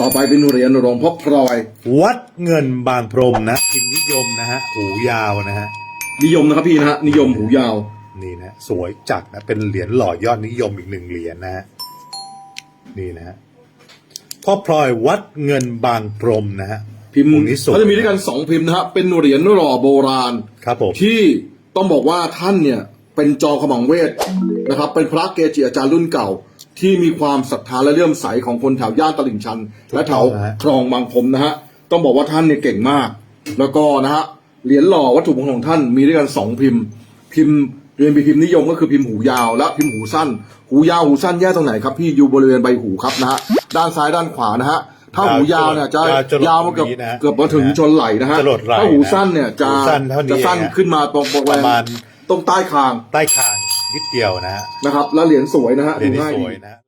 ต่อไปเป็นเหรียญหลวงพ่อพลอย วัดเงินบางพรมนะพิมพ์นิยมนะฮะหูยาวนะฮะนิยมนะครับพี่นะฮะนิยมหูยาว นี่นะ สวยจัดนะเป็นเหรียญหล่อยอดนิยมอีกหนึ่งเหรียญนะฮะนี่นะฮะพ่อพลอยวัดเงินบางพรมนะฮะพิมพ์องค์นี้สวยเขาจะมีด้วยกันสองพิมพ์นะฮะเป็นเหรียญหล่อโบราณครับผมที่ต้องบอกว่าท่านเนี่ยเป็นจอมขมังเวทนะครับ เป็นพระเกจิอาจารย์รุ่นเก่า ที่มีความศรัทธาและเลื่อมใสของคนแถวย่านตลิ่งชัน และแถวคลองบางพรมนะฮะต้องบอกว่าท่านเนี่ยเก่งมาก แล้วก็นะฮะเหรียญหล่อวัตถุมงคลของท่านมีด้วยกันสองพิมพ์ พิมพ์เรียนพิมพ์นิยมก็คือพิมพ์หูยาวและพิมพ์หูสั้น หูยาวหูสั้นแยกตรงไหนครับพี่อยู่บริเวณใบหูครับนะฮะด้านซ้ายด้านขวานะฮะถ้าหูยาวเนี่ยจะยาวมาเกือบเกือบมาถึงชนไหล่นะฮะจะหลดไหล่ถ้าหูสั้นเนี่ยจะหูสั้นเท่านี้จะสั้นเองฮะขึ้นมาตรงบริปเวระณมาณตรงใต้คางใต้คาง นิดเดียวนะฮะนะครับ แล้วเหรียญสวยนะฮะเหรียญดูนี้ง่ายสดี วยนะ